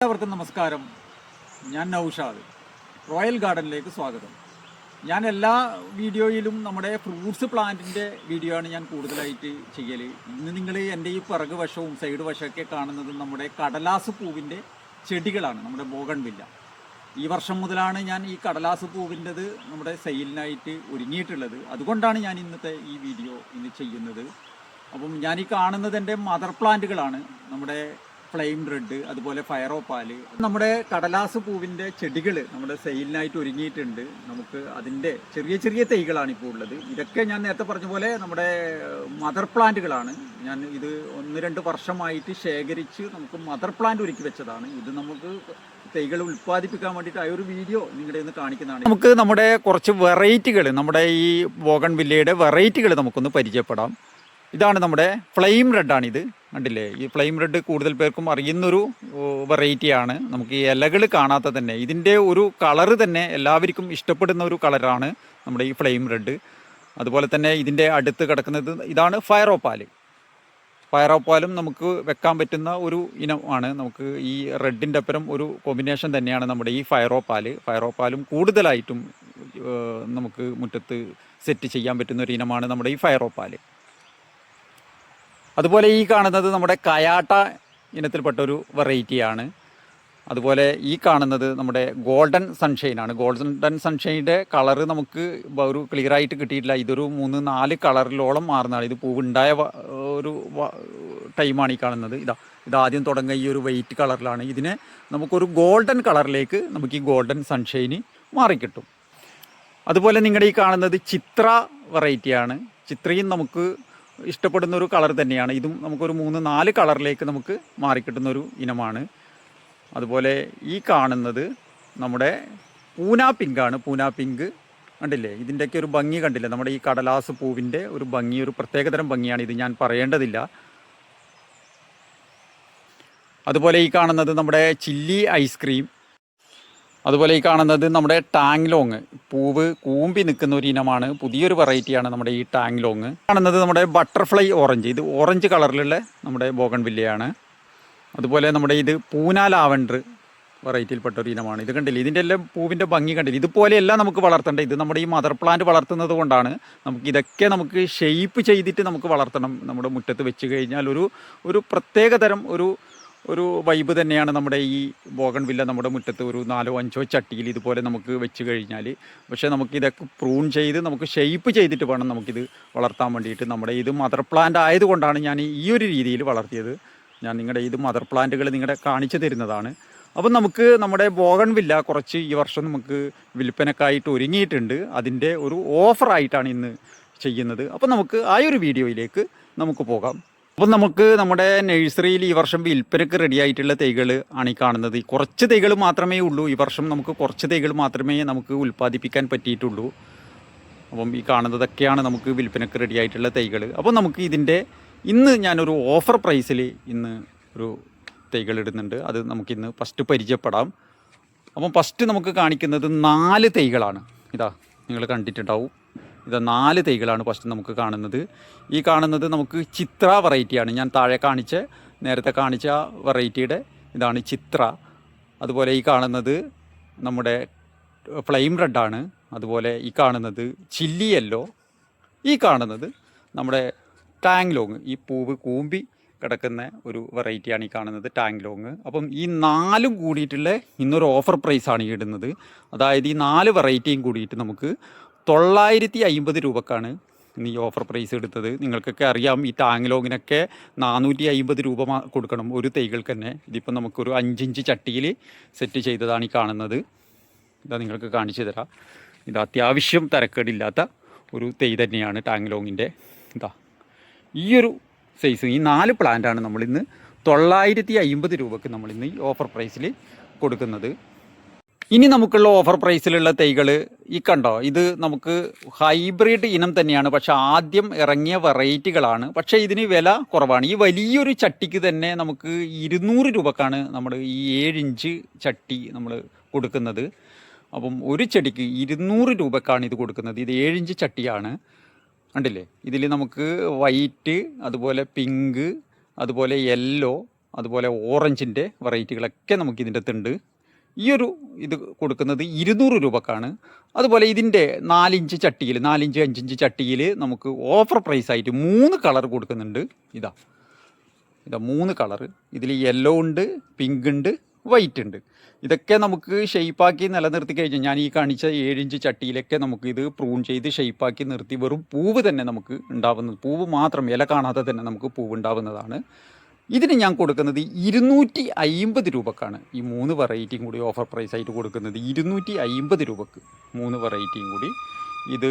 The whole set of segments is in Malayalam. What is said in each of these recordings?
എല്ലാവർക്കും നമസ്കാരം. ഞാൻ നൗഷാദ്. റോയൽ ഗാർഡനിലേക്ക് സ്വാഗതം. ഞാൻ എല്ലാ വീഡിയോയിലും നമ്മുടെ ഫ്രൂട്ട്സ് പ്ലാന്റിന്റെ വീഡിയോ ആണ് ഞാൻ കൂടുതലായിട്ട് ചെയ്യൽ ഇന്ന് നിങ്ങൾ എന്റെ ഈ പിറക് വശവും സൈഡ് വശമൊക്കെ കാണുന്നത് നമ്മുടെ കടലാസ് പൂവിന്റെ ചെടികളാണ് നമ്മുടെ ബോഗൺവില്ല ഈ വർഷം മുതലാണ് ഞാൻ ഈ കടലാസ് പൂവിന്റെത് നമ്മുടെ സെയിലിനായിട്ട് ഒരുങ്ങിയിട്ടുള്ളത്. അതുകൊണ്ടാണ് ഞാൻ ഇന്നത്തെ ഈ വീഡിയോ ഇന്ന് ചെയ്യുന്നത്. അപ്പം ഞാൻ ഈ കാണുന്നത് എന്റെ മദർ പ്ലാന്റുകളാണ്. നമ്മുടെ ഫ്ലെയിം റെഡ് അതുപോലെ ഫയറോപ്പാൽ നമ്മുടെ കടലാസ് പൂവിന്റെ ചെടികൾ നമ്മുടെ സെയിലിനായിട്ട് ഒരുങ്ങിയിട്ടുണ്ട്. നമുക്ക് അതിന്റെ ചെറിയ ചെറിയ തൈകളാണ് ഇപ്പോൾ ഉള്ളത്. ഇതൊക്കെ ഞാൻ നേരത്തെ പറഞ്ഞ പോലെ നമ്മുടെ മദർ പ്ലാന്റുകളാണ്. ഞാൻ ഇത് ഒന്ന് രണ്ട് വർഷമായിട്ട് ശേഖരിച്ച് നമുക്ക് മദർ പ്ലാന്റ് ഒരുക്കി വെച്ചതാണ്. ഇത് നമുക്ക് തൈകൾ ഉൽപ്പാദിപ്പിക്കാൻ വേണ്ടിയിട്ട് ആ ഒരു വീഡിയോ നിങ്ങളുടെ ഇന്ന് കാണിക്കുന്നതാണ്. നമുക്ക് നമ്മുടെ കുറച്ച് വെറൈറ്റികൾ നമ്മുടെ ഈ ബോഗൺ വില്ലയുടെ വെറൈറ്റികൾ നമുക്കൊന്ന് പരിചയപ്പെടാം. ഇതാണ് നമ്മുടെ ഫ്ലെയിം റെഡാണിത്. കണ്ടില്ലേ? ഈ ഫ്ലെയിം റെഡ് കൂടുതൽ പേർക്കും അറിയുന്നൊരു വെറൈറ്റിയാണ് നമുക്ക് ഈ ഇലകൾ കാണാത്ത തന്നെ ഇതിന്റെ ഒരു കളറ് തന്നെ എല്ലാവർക്കും ഇഷ്ടപ്പെടുന്ന ഒരു കളറാണ് നമ്മുടെ ഈ ഫ്ലെയിം റെഡ് അതുപോലെ തന്നെ ഇതിന്റെ അടുത്ത് കിടക്കുന്നത് ഇതാണ് ഫയറോപ്പാൽ ഫയറോപ്പാലും നമുക്ക് വെക്കാൻ പറ്റുന്ന ഒരു ഇനമാണ് നമുക്ക് ഈ റെഡിന്റെ അപ്പുറം ഒരു കോമ്പിനേഷൻ തന്നെയാണ് നമ്മുടെ ഈ ഫയറോപ്പാൽ ഫയറോപ്പാലും കൂടുതലായിട്ടും നമുക്ക് മുറ്റത്ത് സെറ്റ് ചെയ്യാൻ പറ്റുന്ന ഒരു ഇനമാണ് നമ്മുടെ ഈ ഫയറോപ്പാൽ അതുപോലെ ഈ കാണുന്നത് നമ്മുടെ കയാട്ട ഇനത്തിൽപ്പെട്ട ഒരു വെറൈറ്റിയാണ്. അതുപോലെ ഈ കാണുന്നത് നമ്മുടെ ഗോൾഡൻ സൺഷൈനാണ്. ഗോൾഡൻ സൺഷൈന്റെ കളറ് നമുക്ക് ഒരു ക്ലിയറായിട്ട് കിട്ടിയിട്ടില്ല. ഇതൊരു മൂന്ന് നാല് കളറിലോളം മാറുന്നതാണ്. ഇത് പൂവുണ്ടായ ഒരു ടൈമാണ് ഈ കാണുന്നത്. ഇതാ ഇതാദ്യം തുടങ്ങുക ഈ ഒരു വെയിറ്റ് കളറിലാണ്. ഇതിനെ നമുക്കൊരു ഗോൾഡൻ കളറിലേക്ക് നമുക്ക് ഈ ഗോൾഡൻ സൺഷൈന് മാറിക്കിട്ടും. അതുപോലെ നിങ്ങളുടെ ഈ കാണുന്നത് ചിത്ര വെറൈറ്റിയാണ്. ചിത്രയും നമുക്ക് ഇഷ്ടപ്പെടുന്ന ഒരു കളർ തന്നെയാണ്. ഇതും നമുക്കൊരു മൂന്ന് നാല് കളറിലേക്ക് നമുക്ക് മാറിക്കിട്ടുന്ന ഒരു ഇനമാണ്. അതുപോലെ ഈ കാണുന്നത് നമ്മുടെ പൂന പിങ്കാണ് പൂനാ പിങ്ക് കണ്ടില്ലേ? ഇതിന്റെയൊക്കെ ഒരു ഭംഗി കണ്ടില്ലേ? നമ്മുടെ ഈ കടലാസ് പൂവിന്റെ ഒരു ഭംഗി ഒരു പ്രത്യേകതരം ഭംഗിയാണ്. ഇത് ഞാൻ പറയേണ്ടതില്ല. അതുപോലെ ഈ കാണുന്നത് നമ്മുടെ ചില്ലി ഐസ്ക്രീം. അതുപോലെ ഈ കാണുന്നത് നമ്മുടെ ടാങ് ലോങ്. പൂവ് കൂമ്പി നിൽക്കുന്ന ഒരു ഇനമാണ്. പുതിയൊരു വെറൈറ്റിയാണ് നമ്മുടെ ഈ ടാങ് ലോങ്. കാണുന്നത് നമ്മുടെ ബട്ടർഫ്ലൈ ഓറഞ്ച്. ഇത് ഓറഞ്ച് കളറിലുള്ള നമ്മുടെ ബോഗൺ വില്ലയാണ് അതുപോലെ നമ്മുടെ ഇത് പൂന ലാവൻഡർ വെറൈറ്റിയിൽപ്പെട്ട ഒരു ഇനമാണ്. ഇത് കണ്ടില്ലേ? ഇതിന്റെ എല്ലാം പൂവിന്റെ ഭംഗി കണ്ടില്ല? ഇതുപോലെയല്ല നമുക്ക് വളർത്തേണ്ടത്. ഇത് നമ്മുടെ ഈ മദർ പ്ലാന്റ് വളർത്തുന്നത് കൊണ്ടാണ് നമുക്ക് ഇതൊക്കെ നമുക്ക് ഷെയ്പ്പ് ചെയ്തിട്ട് നമുക്ക് വളർത്തണം. നമ്മുടെ മുറ്റത്ത് വെച്ച് കഴിഞ്ഞാൽ ഒരു ഒരു പ്രത്യേകതരം ഒരു ഒരു വൈബ് തന്നെയാണ് നമ്മുടെ ഈ ബോഗൺ വില്ല നമ്മുടെ മുറ്റത്ത് ഒരു നാലോ അഞ്ചോ ചട്ടിയിൽ ഇതുപോലെ നമുക്ക് വെച്ച് കഴിഞ്ഞാൽ. പക്ഷേ നമുക്ക് ഇതൊക്കെ പ്രൂൺ ചെയ്ത് നമുക്ക് ഷെയ്പ്പ് ചെയ്തിട്ട് വേണം നമുക്കിത് വളർത്താൻ വേണ്ടിയിട്ട്. നമ്മുടെ ഇത് മദർ പ്ലാന്റ് ആയതുകൊണ്ടാണ് ഞാൻ ഈ ഒരു രീതിയിൽ വളർത്തിയത്. ഞാൻ നിങ്ങളുടെ ഇത് മദർ പ്ലാന്റുകൾ നിങ്ങളുടെ കാണിച്ചു തരുന്നതാണ്. അപ്പം നമുക്ക് നമ്മുടെ ബോഗൺ വില്ല കുറച്ച് ഈ വർഷം നമുക്ക് വിൽപ്പനക്കായിട്ട് ഒരുങ്ങിയിട്ടുണ്ട്. അതിന്റെ ഒരു ഓഫറായിട്ടാണ് ഇന്ന് ചെയ്യുന്നത്. അപ്പം നമുക്ക് ആ ഒരു വീഡിയോയിലേക്ക് നമുക്ക് പോകാം. അപ്പം നമുക്ക് നമ്മുടെ നഴ്സറിയിൽ ഈ വർഷം വിൽപ്പനക്ക് റെഡി ആയിട്ടുള്ള തൈകൾ ആണ് ഈ കാണുന്നത്. കുറച്ച് തൈകൾ മാത്രമേ ഉള്ളൂ. ഈ വർഷം നമുക്ക് കുറച്ച് തൈകൾ മാത്രമേ നമുക്ക് ഉൽപ്പാദിപ്പിക്കാൻ പറ്റിയിട്ടുള്ളൂ. അപ്പം ഈ കാണുന്നതൊക്കെയാണ് നമുക്ക് വിൽപ്പനക്ക് റെഡി ആയിട്ടുള്ള തൈകൾ അപ്പോൾ നമുക്ക് ഇതിന്റെ ഇന്ന് ഞാനൊരു ഓഫർ പ്രൈസിൽ ഇന്ന് ഒരു തൈകൾ ഇടുന്നുണ്ട്. അത് നമുക്കിന്ന് ഫസ്റ്റ് പരിചയപ്പെടാം. അപ്പം ഫസ്റ്റ് നമുക്ക് കാണിക്കുന്നത് നാല് തൈകളാണ്. ഇതാ നിങ്ങൾ കണ്ടിട്ടുണ്ടാവും. ഇതാ നാല് തൈകളാണ് ഫസ്റ്റ് നമുക്ക് കാണുന്നത്. ഈ കാണുന്നത് നമുക്ക് ചിത്ര വെറൈറ്റിയാണ് ഞാൻ താഴെ കാണിച്ച നേരത്തെ കാണിച്ച വെറൈറ്റിയുടെ ഇതാണ് ചിത്ര. അതുപോലെ ഈ കാണുന്നത് നമ്മുടെ ഫ്ലെയിം റെഡാണ് അതുപോലെ ഈ കാണുന്നത് ചില്ലി യെല്ലോ ഈ കാണുന്നത് നമ്മുടെ ടാങ് ലോങ് ഈ പൂവ് കൂമ്പി കിടക്കുന്ന ഒരു വെറൈറ്റിയാണ് ഈ കാണുന്നത് ടാങ് ലോങ് അപ്പം ഈ നാലും കൂടിയിട്ടുള്ള ഇന്നൊരു ഓഫർ പ്രൈസാണ് ഇടുന്നത്. അതായത് ഈ നാല് വെറൈറ്റിയും കൂടിയിട്ട് നമുക്ക് തൊള്ളായിരത്തി അമ്പത് രൂപക്കാണ് ഈ ഓഫർ പ്രൈസ് എടുത്തത്. നിങ്ങൾക്കൊക്കെ അറിയാം ഈ ടാങ് ലോങ്ങിനൊക്കെ നാനൂറ്റി അമ്പത് രൂപ കൊടുക്കണം ഒരു തൈകൾക്ക് തന്നെ ഇതിപ്പോൾ നമുക്കൊരു അഞ്ചിഞ്ച് ചട്ടിയിൽ സെറ്റ് ചെയ്തതാണ് ഈ കാണുന്നത്. ഇതാ നിങ്ങൾക്ക് കാണിച്ചു തരാം. ഇത് അത്യാവശ്യം തരക്കേടില്ലാത്ത ഒരു തൈ തന്നെയാണ് ടാങ് ലോങ്ങിന്റെ ഇതാ ഈ ഒരു സൈസ് ഈ നാല് പ്ലാന്റാണ് നമ്മളിന്ന് തൊള്ളായിരത്തി അമ്പത് രൂപക്ക് നമ്മളിന്ന് ഈ ഓഫർ പ്രൈസിൽ കൊടുക്കുന്നത്. ഇനി നമുക്കുള്ള ഓഫർ പ്രൈസിലുള്ള തൈകൾ ഈ കണ്ടോ? ഇത് നമുക്ക് ഹൈബ്രിഡ് ഇനം തന്നെയാണ്. പക്ഷെ ആദ്യം ഇറങ്ങിയ വെറൈറ്റികളാണ് പക്ഷേ ഇതിന് വില കുറവാണ്. ഈ വലിയൊരു ചട്ടിക്ക് തന്നെ നമുക്ക് ഇരുന്നൂറ് രൂപക്കാണ് നമ്മൾ ഈ ഏഴിഞ്ച് ചട്ടി നമ്മൾ കൊടുക്കുന്നത്. അപ്പം ഒരു ചെടിക്ക് ഇരുന്നൂറ് രൂപക്കാണ് ഇത് കൊടുക്കുന്നത്. ഇത് ഏഴിഞ്ച് ചട്ടിയാണ്. കണ്ടില്ലേ? ഇതിൽ നമുക്ക് വൈറ്റ് അതുപോലെ പിങ്ക് അതുപോലെ യെല്ലോ അതുപോലെ ഓറഞ്ചിന്റെ വെറൈറ്റികളൊക്കെ നമുക്ക് ഇതിന്റെ അകത്തുണ്ട് ഈ ഒരു ഇത് കൊടുക്കുന്നത് ഇരുന്നൂറ് രൂപക്കാണ്. അതുപോലെ ഇതിന്റെ നാലിഞ്ച് ചട്ടിയിൽ നാലിഞ്ച് അഞ്ചിഞ്ച് ചട്ടിയിൽ നമുക്ക് ഓഫർ പ്രൈസ് ആയിട്ട് മൂന്ന് കളർ കൊടുക്കുന്നുണ്ട്. ഇതാ. ഇതാ മൂന്ന് കളർ ഇതിൽ യെല്ലോ ഉണ്ട് പിങ്ക് ഉണ്ട് വൈറ്റ് ഉണ്ട്. ഇതൊക്കെ നമുക്ക് ഷെയ്പ്പാക്കി നിലനിർത്തി കഴിഞ്ഞാൽ ഞാൻ ഈ കാണിച്ച ഏഴിഞ്ച് ചട്ടിയിലൊക്കെ നമുക്ക് ഇത് പ്രൂൺ ചെയ്ത് ഷെയ്പ്പാക്കി നിർത്തി വെറും പൂവ് തന്നെ നമുക്ക് ഉണ്ടാവുന്നത്. പൂവ് മാത്രം ഇല കാണാതെ തന്നെ നമുക്ക് പൂവ് ഉണ്ടാവുന്നതാണ്. ഇതിന് ഞാൻ കൊടുക്കുന്നത് ഇരുന്നൂറ്റി അയിമ്പത് രൂപക്കാണ്. ഈ മൂന്ന് വെറൈറ്റിയും കൂടി ഓഫർ പ്രൈസ് ആയിട്ട് കൊടുക്കുന്നത് ഇരുന്നൂറ്റി അയിമ്പത് രൂപക്ക്. മൂന്ന് വെറൈറ്റിയും കൂടി. ഇത്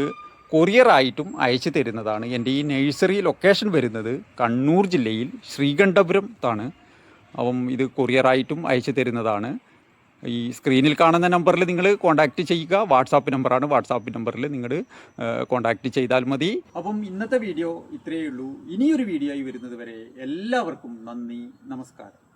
കൊറിയറായിട്ടും അയച്ചു തരുന്നതാണ്. എന്റെ ഈ നഴ്സറി ലൊക്കേഷൻ വരുന്നത് കണ്ണൂർ ജില്ലയിൽ ശ്രീകണ്ഠപുരം താണ് അപ്പം ഇത് കൊറിയറായിട്ടും അയച്ചു തരുന്നതാണ്. ഈ സ്ക്രീനിൽ കാണുന്ന നമ്പറിൽ നിങ്ങൾ കോൺടാക്റ്റ് ചെയ്യുക. വാട്സാപ്പ് നമ്പറാണ് വാട്സാപ്പ് നമ്പറിൽ നിങ്ങൾ കോൺടാക്റ്റ് ചെയ്താൽ മതി. അപ്പം ഇന്നത്തെ വീഡിയോ ഇത്രയേ ഉള്ളൂ. ഇനിയൊരു വീഡിയോ ആയി വരുന്നത് വരെ എല്ലാവർക്കും നന്ദി. നമസ്കാരം.